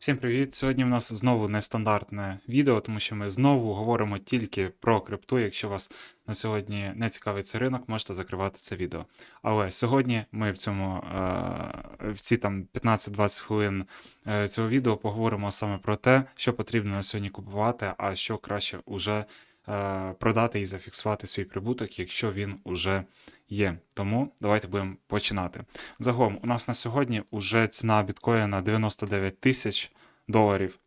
Всім привіт! Сьогодні в нас знову нестандартне відео, тому що ми знову говоримо тільки про крипту. Якщо вас на сьогодні не цікавить цей ринок, можете закривати це відео. Але сьогодні ми в цьому е, в ці там 15-20 хвилин е, цього відео поговоримо саме про те, що потрібно на сьогодні купувати, а що краще уже продати і зафіксувати свій прибуток, якщо він уже є. Тому давайте будемо починати. Загалом, у нас на сьогодні вже ціна біткоїна 99 тисяч доларів.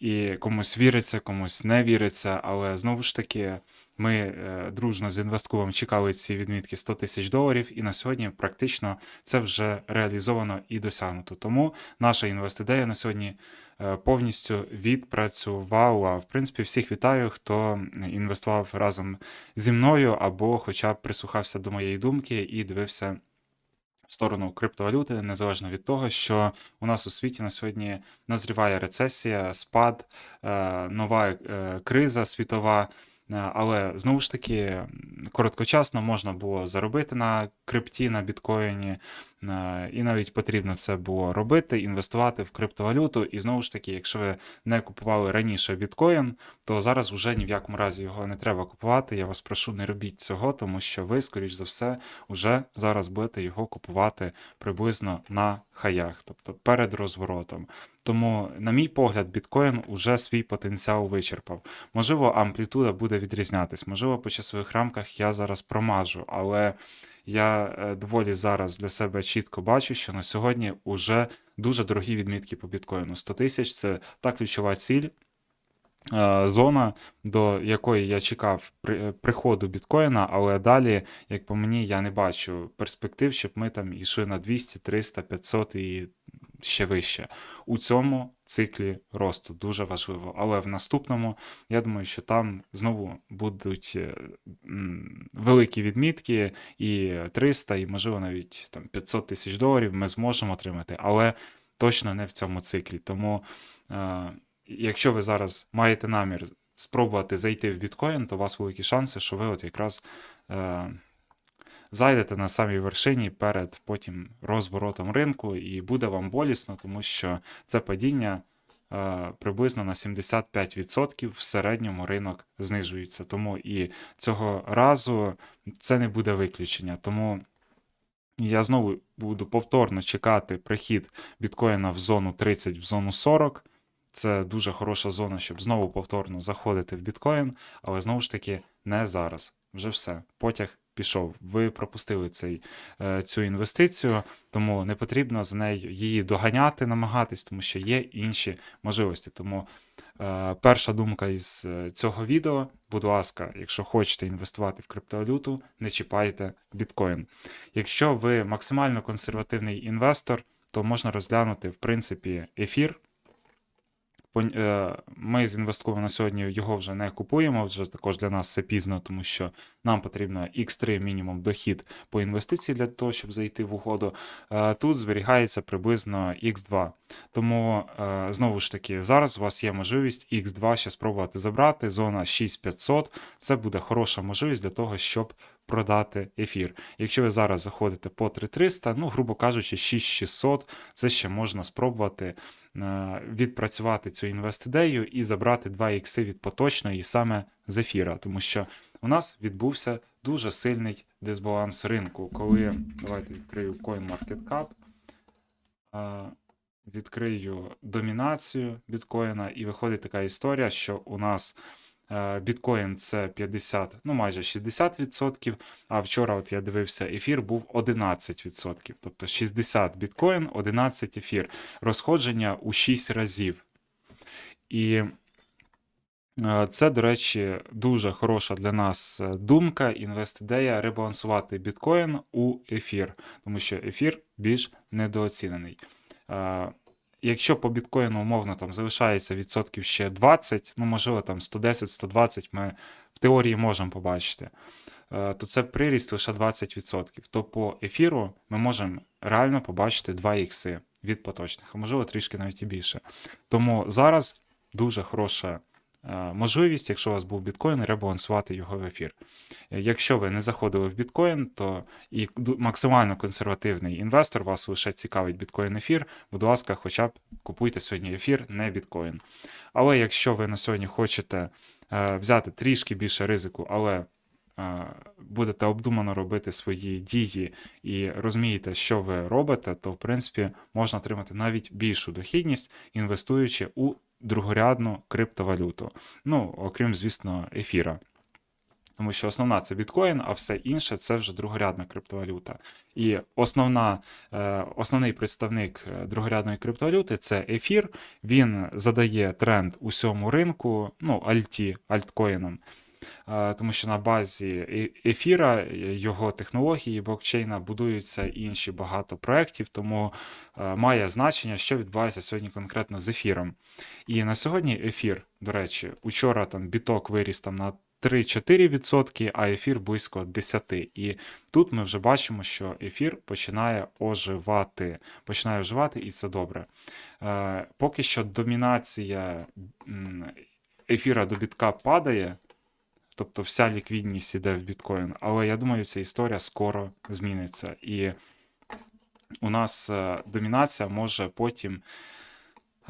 І комусь віриться, комусь не віриться, але знову ж таки, ми е, дружно з інвесткувом чекали ці відмітки 100 тисяч доларів, і на сьогодні практично це вже реалізовано і досягнуто. Тому наша інвестидея на сьогодні е, повністю відпрацювала. В принципі, всіх вітаю, хто інвестував разом зі мною або хоча б прислухався до моєї думки і дивився в сторону криптовалюти, незалежно від того, що у нас у світі на сьогодні назріває рецесія, спад, е, нова криза світова. Е, Але знову ж таки, короткочасно можна було заробити на крипті, на біткоїні, і навіть потрібно це було робити, інвестувати в криптовалюту. І знову ж таки, якщо ви не купували раніше біткоін, то зараз вже ні в якому разі його не треба купувати. Я вас прошу, не робіть цього, тому що ви, скоріш за все, вже зараз будете його купувати приблизно на хаях, тобто перед розворотом. Тому, на мій погляд, біткоін уже свій потенціал вичерпав. Можливо, амплітуда буде відрізнятись, можливо, по часових рамках я зараз промажу, але я е, доволі зараз для себе чітко бачу, що на сьогодні вже дуже дорогі відмітки по біткоїну. 100 тисяч це та ключова ціль. е, Зона, до якої я чекав е, приходу біткоїна, але далі, як по мені, я не бачу перспектив, щоб ми там йшли на 200, 300, 500 і ще вище. У цьому циклі росту дуже важливо. Але в наступному, я думаю, що там знову будуть е, великі відмітки, і 300, і можливо навіть там 500 тисяч доларів ми зможемо отримати, але точно не в цьому циклі. Тому, е, якщо ви зараз маєте намір спробувати зайти в біткоін, то у вас великі шанси, що ви от якраз. Зайдете на самій вершині перед потім розворотом ринку, і буде вам болісно, тому що це падіння е, приблизно на 75% в середньому ринок знижується. Тому і цього разу це не буде виключення. Тому я знову буду повторно чекати прихід біткоїна в зону 30, в зону 40. Це дуже хороша зона, щоб знову повторно заходити в біткоін, але знову ж таки не зараз. Вже все. Потяг пішов. Ви пропустили цей, е, цю інвестицію, тому не потрібно за нею її доганяти, намагатись, тому що є інші можливості. Тому е, перша думка із е, цього відео, будь ласка, якщо хочете інвестувати в криптовалюту, не чіпайте біткоін. Якщо ви максимально консервативний інвестор, то можна розглянути, в принципі, ефір. Е, Ми з інвестком на сьогодні його вже не купуємо, вже також для нас це пізно, тому що нам потрібно X3 мінімум дохід по інвестиції для того, щоб зайти в угоду. Е, Тут зберігається приблизно X2. Тому е, знову ж таки, зараз у вас є можливість X2 ще спробувати забрати. Зона 6500 це буде хороша можливість для того, щоб продати ефір. Якщо ви зараз заходите по 3300, ну, грубо кажучи, 6600, це ще можна спробувати е, відпрацювати цю інвест-ідею і забрати 2 ікси від поточної саме з ефіра, тому що у нас відбувся дуже сильний дисбаланс ринку, коли давайте відкрию CoinMarketCap, е, відкрию домінацію біткоїна, і виходить така історія, що у нас біткоін це 50, ну майже 60%, а вчора от я дивився, ефір був 11%. Тобто 60 біткоін, 11 ефір. Розходження у 6 разів. І е, це, до речі, дуже хороша для нас е, думка, інвест-ідея ребалансувати біткоін у ефір, тому що ефір більш недооцінений. Якщо по біткоїну умовно там залишається відсотків ще 20, ну можливо там 110-120 ми в теорії можемо побачити, е, то це приріст лише 20%. То по ефіру ми можемо реально побачити 2 ікси від поточних, а можливо трішки навіть і більше. Тому зараз дуже хороша можливість, якщо у вас був біткоін, ребалансувати його в ефір. Е, Якщо ви не заходили в біткоін, то і максимально консервативний інвестор, вас лише цікавить біткоін ефір, будь ласка, хоча б купуйте сьогодні ефір, не біткоін. Але якщо ви на сьогодні хочете е, взяти трішки більше ризику, але е, будете обдумано робити свої дії і розумієте, що ви робите, то в принципі можна отримати навіть більшу дохідність, інвестуючи у другорядну криптовалюту. Ну, окрім, звісно, ефіра. Тому що основна це біткоін, а все інше це вже другорядна криптовалюта. І основна, е, основний представник е, другорядної криптовалюти це ефір. Він задає тренд усьому ринку, ну, альті, альткоїнам. Тому що на базі е- ефіра, е, його технології, блокчейна будуються інші багато проєктів, тому е, має значення, що відбувається сьогодні конкретно з ефіром. І на сьогодні ефір, до речі, учора там біток виріс там на 3-4%, а ефір близько 10%. І тут ми вже бачимо, що ефір починає оживати. Починає оживати, і це добре. Е, поки що домінація ефіра до бітка падає. Тобто вся ліквідність іде в біткоін. Але я думаю, ця історія скоро зміниться. І у нас е, домінація може потім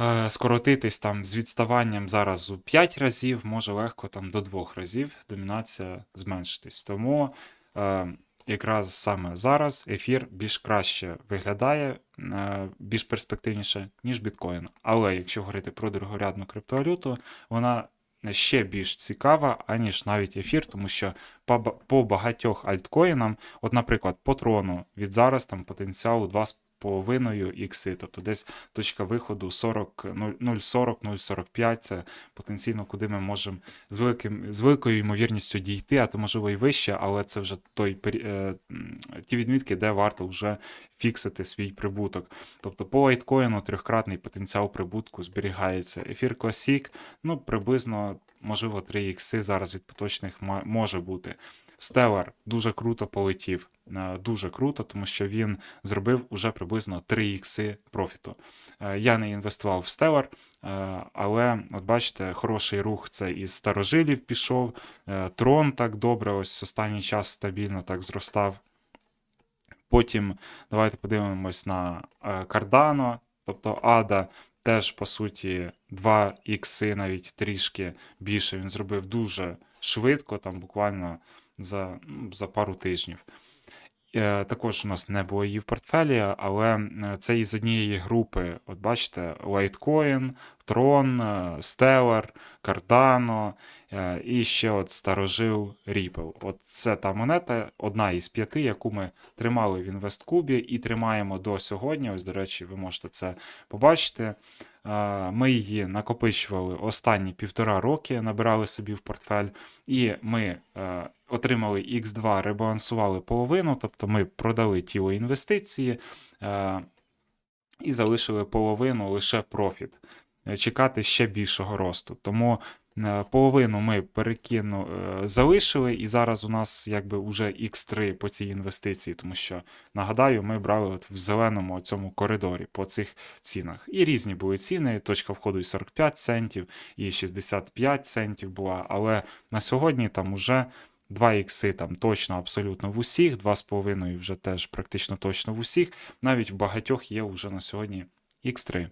е, скоротитись там з відставанням зараз у 5 разів, може легко там до 2 разів домінація зменшитись. Тому е, якраз саме зараз ефір більш краще виглядає, більш перспективніше, ніж біткоін. Але якщо говорити про другорядну криптовалюту, вона ще більш цікава, аніж навіть ефір, тому що по, багатьох альткоїнам, от, наприклад, по трону від зараз там потенціал 2,5 ікси, тобто десь точка виходу 40, 0,40, 0,45 це потенційно, куди ми можемо з, великим, з великою ймовірністю дійти, а то можливо і вище, але це вже той, е, ті відмітки, де варто вже фіксити свій прибуток. Тобто по лайткоїну трьохкратний потенціал прибутку зберігається. Ефір Classic, ну приблизно, можливо, 3 ікси зараз від поточних може бути. Stellar дуже круто полетів. Е, Дуже круто, тому що він зробив уже приблизно 3 ікси профіту. Е, Я не інвестував в е, але от бачите, хороший рух це із старожилів пішов. Е, Трон так добре, ось останній час стабільно так зростав. Потім давайте подивимось на Cardano, тобто Ада теж, по суті, 2 ікси, навіть трішки більше. Він зробив дуже швидко, там буквально за, за пару тижнів. Е, Також у нас не було її в портфелі, але е, це із однієї групи. От бачите, Litecoin, Tron, е, Stellar, Cardano і ще от старожил Ripple. От це та монета, одна із п'яти, яку ми тримали в інвесткубі і тримаємо до сьогодні. Ось, до речі, ви можете це побачити. Ми її накопичували останні півтора роки, набирали собі в портфель, і ми е, отримали X2, ребалансували половину, тобто ми продали тіло інвестиції е, і залишили половину лише профіт. Е, Чекати ще більшого росту. Тому половину ми перекину, е, залишили, і зараз у нас якби вже X3 по цій інвестиції, тому що нагадаю, ми брали от в зеленому цьому коридорі по цих цінах. І різні були ціни. Точка входу і 45 центів, і 65 центів була. Але на сьогодні там уже 2 ікси там точно абсолютно в усіх, 2,5 вже теж практично точно в усіх. Навіть в багатьох є вже на сьогодні X3.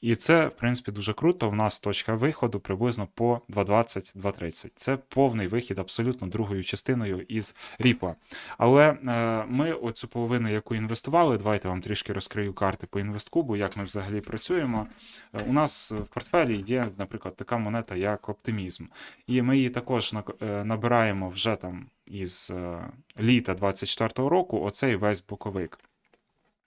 І це, в принципі, дуже круто. У нас точка виходу приблизно по 2.20-2.30. Це повний вихід абсолютно другою частиною із ріпла. Але е, ми оцю половину, яку інвестували, давайте вам трішки розкрию карти по інвесткубу, як ми взагалі працюємо. Е, у нас в портфелі є, наприклад, така монета, як оптимізм. І ми її також е, набираємо вже там із е, літа 24-го року, оцей весь боковик.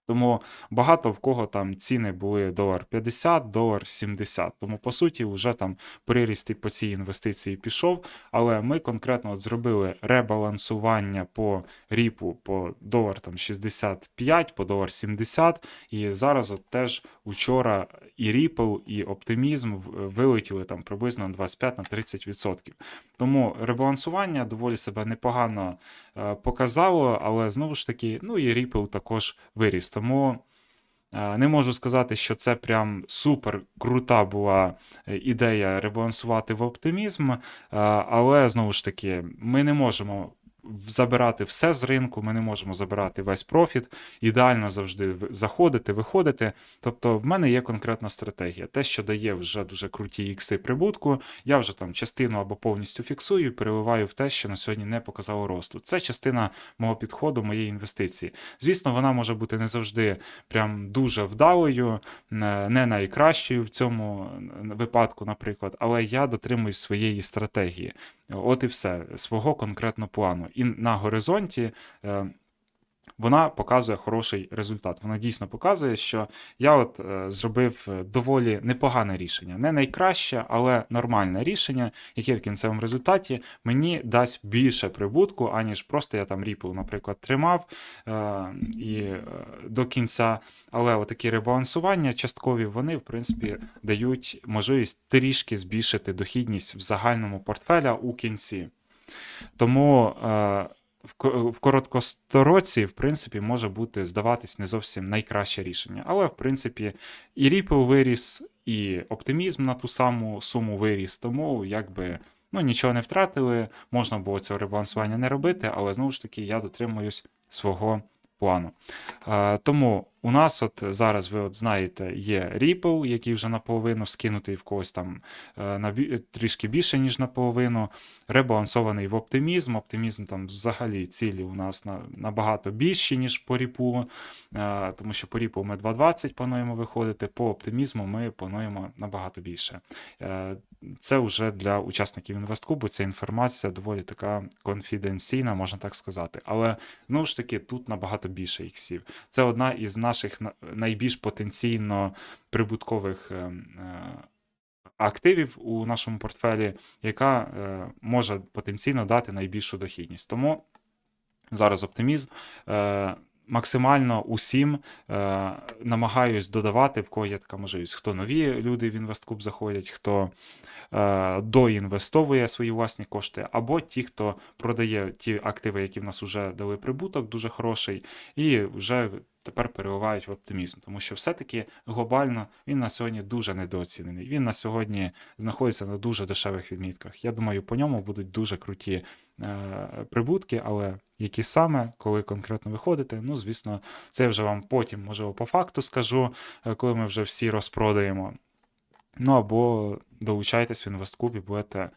Тому багато в кого там ціни були долар 50, долар 70. Тому по суті, вже там приріст і по цій інвестиції пішов. Але ми конкретно от зробили ребалансування по ріпу по долар там 65, по долар 70. І зараз от теж учора і Ripple, і оптимізм вилетіли там приблизно на 25-30%. Тому ребалансування доволі себе непогано показало, але знову ж таки, ну і Ripple також виріс. Тому Е, Не можу сказати, що це прям супер крута була е, ідея ребалансувати в оптимізм, е, але знову ж таки, ми не можемо забирати все з ринку, ми не можемо забирати весь профіт, ідеально завжди заходити, виходити. Тобто, в мене є конкретна стратегія. Те, що дає вже дуже круті ікси прибутку, я вже там частину або повністю фіксую переливаю в те, що на сьогодні не показало росту. Це частина мого підходу, моєї інвестиції. Звісно, вона може бути не завжди прям дуже вдалою, не найкращою в цьому випадку, наприклад, але я дотримуюсь своєї стратегії. От і все, свого конкретного плану. І на горизонті. е, Вона показує хороший результат. Вона дійсно показує, що я от е, зробив е, доволі непогане рішення. Не найкраще, але нормальне рішення, яке в кінцевому результаті мені дасть більше прибутку, аніж просто я там ріпл, наприклад, тримав е, і е, до кінця. Але отакі ребалансування часткові, вони, в принципі, дають можливість трішки збільшити дохідність в загальному портфеля у кінці. Тому е, в ко- в короткостороці, в принципі, може бути здаватись не зовсім найкраще рішення. Але, в принципі, і Ripple виріс, і оптимізм на ту саму суму виріс. Тому якби ну, нічого не втратили, можна було цього ребалансування не робити, але знову ж таки я дотримуюсь свого плану. Е, тому у нас от зараз, ви от знаєте, є Ripple, який вже наполовину скинутий в когось там е, на трішки більше, ніж наполовину ребалансований в оптимізм. Оптимізм там взагалі цілі у нас на, набагато більші, ніж по ріпу, е, тому що по ріпу ми 2.20 плануємо виходити, по оптимізму ми плануємо набагато більше. Е, Це вже для учасників інвесткубу, ця інформація доволі така конфіденційна, можна так сказати. Але знову ж таки, тут набагато більше іксів. Це одна із наших найбільш потенційно прибуткових. е, е, Активів у нашому портфелі, яка е, може потенційно дати найбільшу дохідність. Тому зараз оптимізм. Максимально усім е, намагаюсь додавати, в кого є така можливість. Хто нові люди в інвесткуб заходять, хто е, доінвестовує свої власні кошти, або ті, хто продає ті активи, які в нас вже дали прибуток, дуже хороший, і вже тепер переливають в оптимізм. Тому що все-таки глобально він на сьогодні дуже недооцінений. Він на сьогодні знаходиться на дуже дешевих відмітках. Я думаю, по ньому будуть дуже круті прибутки, але які саме, коли конкретно виходите, ну, звісно, це вже вам потім, можливо, по факту скажу, е, коли ми вже всі розпродаємо. Ну або долучайтесь в інвесткуб і будете е,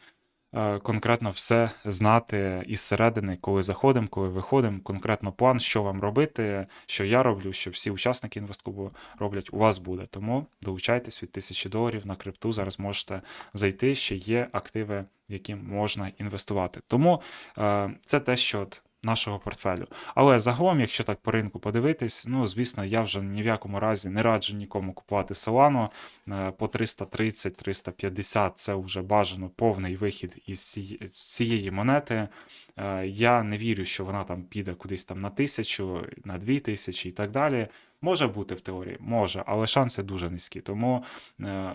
конкретно все знати із середини, коли заходимо, коли виходимо, конкретно план, що вам робити, що я роблю, що всі учасники інвесткубу роблять, у вас буде. Тому долучайтесь від 1000 доларів на крипту. Зараз можете зайти, ще є активи, в які можна інвестувати. Тому е, це те, що нашого портфелю. Але загалом, якщо так по ринку подивитись, ну звісно, я вже ні в якому разі не раджу нікому купувати Solano Е, по 330-350 це вже бажано повний вихід із цієї- монети. Е, Я не вірю, що вона там піде кудись там на тисячу, на дві тисячі і так далі. Може бути в теорії, може, але шанси дуже низькі. Тому е,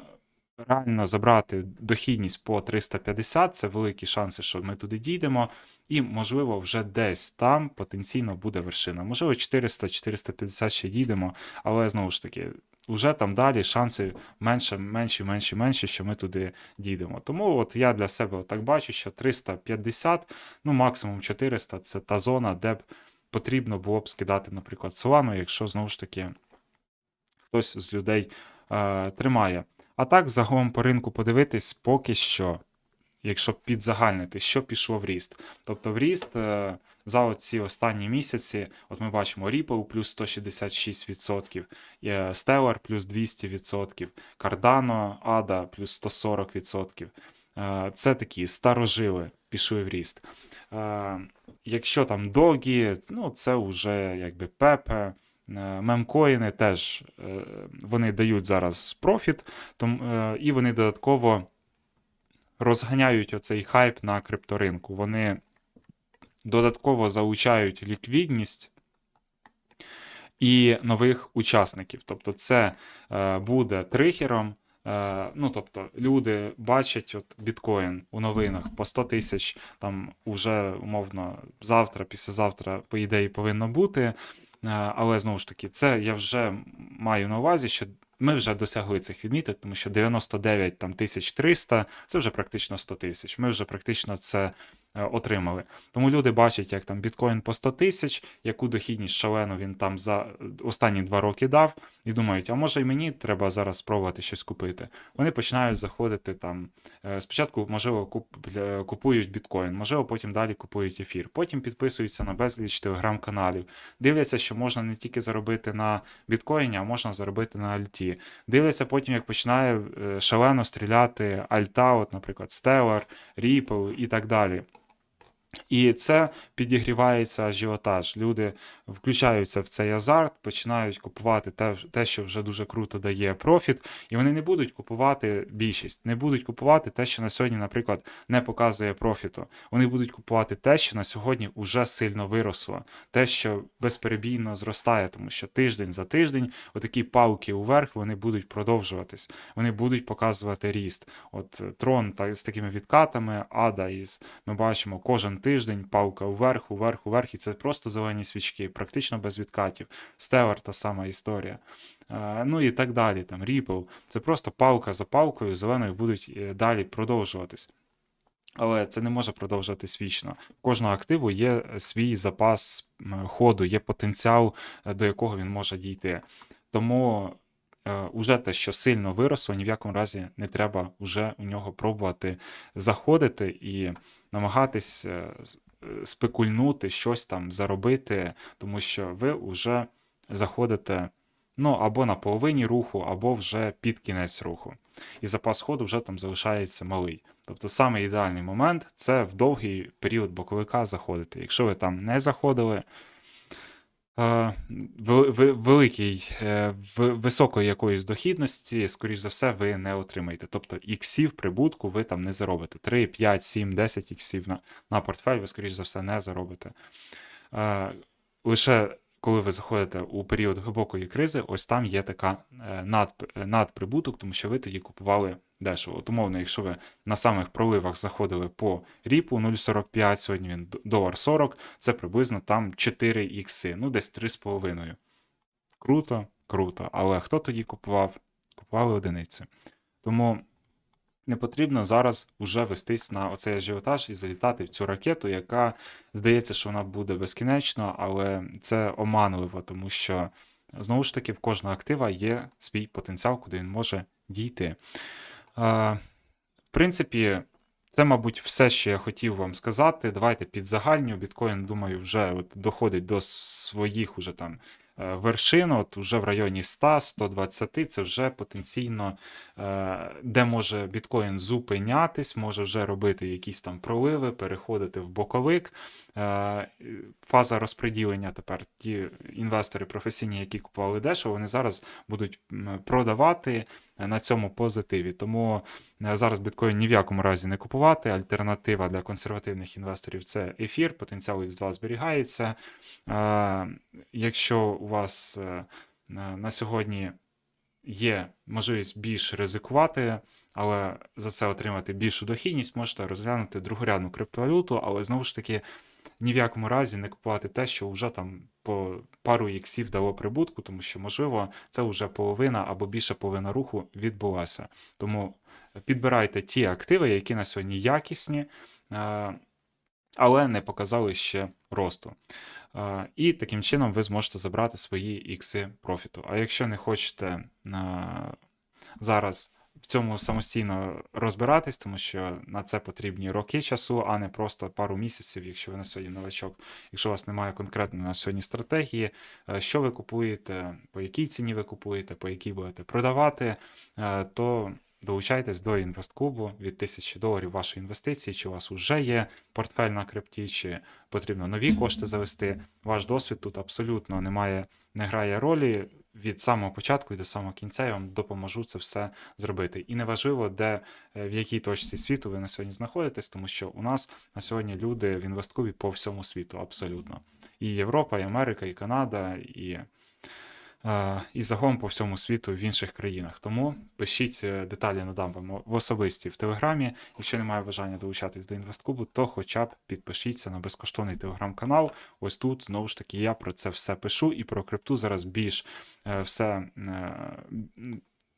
реально забрати дохідність по 350 це великі шанси, що ми туди дійдемо. І, можливо, вже десь там потенційно буде вершина. Можливо, 400-450 ще дійдемо, але знову ж таки, вже там далі шанси менше, менші, менші, менші, що ми туди дійдемо. Тому от я для себе так бачу, що 350, ну максимум 400 це та зона, де б потрібно було б скидати, наприклад, Solano, якщо знову ж таки хтось з людей е, тримає. А так, загалом по ринку подивитись, поки що, якщо підзагальнити, що пішло в ріст. Тобто в ріст е, за ці останні місяці, от ми бачимо Ripple плюс 166%, е, Stellar плюс 200%, Cardano, ADA плюс 140%. Е, Це такі старожили пішли в ріст. Якщо там догі, ну це вже якби пепе. Е, Мемкоїни теж е, вони дають зараз профіт, е, і вони додатково розганяють оцей хайп на крипторинку. Вони додатково залучають ліквідність і нових учасників. Тобто, це буде тригером. Е, Ну, тобто, люди бачать от біткоін у новинах по 100 тисяч, там уже умовно завтра, післязавтра, по ідеї, повинно бути. Е, Але знову ж таки, це я вже маю на увазі, що ми вже досягли цих відміток, тому що 99 там, 1300 це вже практично 100 тисяч. Ми вже практично це отримали. Тому люди бачать, як там біткоін по 100 тисяч, яку дохідність шалену він там за останні два роки дав, і думають, а може і мені треба зараз спробувати щось купити. Вони починають заходити там. е, Спочатку, можливо, куп- е, купують біткоін, можливо, потім далі купують ефір. Потім підписуються на безліч телеграм-каналів. Дивляться, що можна не тільки заробити на біткоїні, а можна заробити на альті. Дивляться потім, як починає е, шалено стріляти альта, от, наприклад, Stellar, Ripple і так далі. І це підігрівається ажіотаж. Люди включаються в цей азарт, починають купувати те, те, що вже дуже круто дає профіт, і вони не будуть купувати більшість, не будуть купувати те, що на сьогодні, наприклад, не показує профіту. Вони будуть купувати те, що на сьогодні вже сильно виросло, те, що безперебійно зростає, тому що тиждень за тиждень отакі палки уверх вони будуть продовжуватись, вони будуть показувати ріст. От трон та з такими відкатами, ада із ми бачимо кожен тиждень палка уверх, уверх, уверх, і це просто зелені свічки, практично без відкатів. Стелар та сама історія. Е, Ну і так далі. Там Ripple. Це просто палка за палкою, зеленою будуть е, далі продовжуватись. Але це не може продовжуватись вічно. Кожного активу є свій запас ходу, є потенціал, е, до якого він може дійти. Тому е, уже те, що сильно виросло, ні в якому разі не треба вже у нього пробувати заходити і намагатись е, е, спекульнути, щось там заробити, тому що ви вже заходите ну, або на половині руху, або вже під кінець руху. І запас ходу вже там залишається малий. Тобто саме ідеальний момент це в довгий період боковика заходити. Якщо ви там не заходили, вели- ви- великий, е, ви- високої якоїсь дохідності, скоріш за все, ви не отримаєте. Тобто іксів прибутку ви там не заробите. 3, 5, 7, 10 іксів на, на портфель ви, скоріш за все, не заробите. Лише коли ви заходите у період глибокої кризи, ось там є така е, надприбуток, тому що ви тоді купували дешево. От умовно, якщо ви на самих проливах заходили по ріпу 0,45, сьогодні він долар 40, це приблизно там 4 ікси, ну десь 3,5. Круто, круто. Але хто тоді купував? Купували одиниці. Тому не потрібно зараз уже вестись на оцей ажіотаж і залітати в цю ракету, яка здається, що вона буде безкінечно, але це оманливо, тому що знову ж таки в кожного актива є свій потенціал, куди він може дійти. В принципі, це, мабуть, все, що я хотів вам сказати. Давайте підзагальню. Біткоін, думаю, вже от доходить до своїх уже там е, вершин, от уже в районі 100-120, це вже потенційно, е, де може біткоін зупинятись, може вже робити якісь там проливи, переходити в боковик. Е, Фаза розподілення тепер ті інвестори професійні, які купували дешево, вони зараз будуть продавати на цьому позитиві. Тому е, зараз біткоін ні в якому разі не купувати. Альтернатива для консервативних інвесторів це ефір, потенціал X2 зберігається. Е, Якщо у вас е, на на сьогодні є можливість більш ризикувати, але за це отримати більшу дохідність, можете розглянути другорядну криптовалюту, але знову ж таки ні в якому разі не купувати те, що вже там по пару іксів дало прибутку, тому що, можливо, це вже половина або більше половина руху відбулася. Тому підбирайте ті активи, які на сьогодні якісні, е, але не показали ще росту. Е, І таким чином ви зможете забрати свої ікси профіту. А якщо не хочете е, зараз цьому самостійно розбиратись, тому що на це потрібні роки часу, а не просто пару місяців, якщо ви на сьогодні новачок, якщо у вас немає конкретно на сьогодні стратегії, е, що ви купуєте, по якій ціні ви купуєте, по якій будете продавати, е, то долучайтесь до інвестклубу від 1000 доларів вашої інвестиції, чи у вас вже є портфель на крипті, чи потрібно нові кошти завести. Ваш досвід тут абсолютно немає, не грає ролі. Від самого початку і до самого кінця я вам допоможу це все зробити. І неважливо, де е, в якій точці світу ви на сьогодні знаходитесь, тому що у нас на сьогодні люди в інвестклубі по всьому світу, абсолютно. І Європа, і Америка, і Канада, і і загалом по всьому світу в інших країнах. Тому пишіть е, деталі надам вам в особисті в Телеграмі. Якщо немає бажання долучатись до інвестклубу, то хоча б підпишіться на безкоштовний телеграм-канал. Ось тут знову ж таки я про це все пишу і про крипту зараз більш е, все.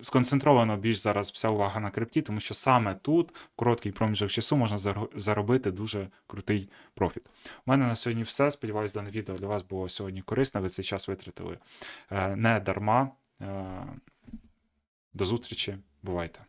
Сконцентровано більш зараз вся увага на крипті, тому що саме тут, в короткий проміжок часу, можна заробити дуже крутий профіт. У мене на сьогодні все. Сподіваюсь, дане відео для вас було сьогодні корисне. Ви цей час витратили е, не дарма. Е, До зустрічі, бувайте!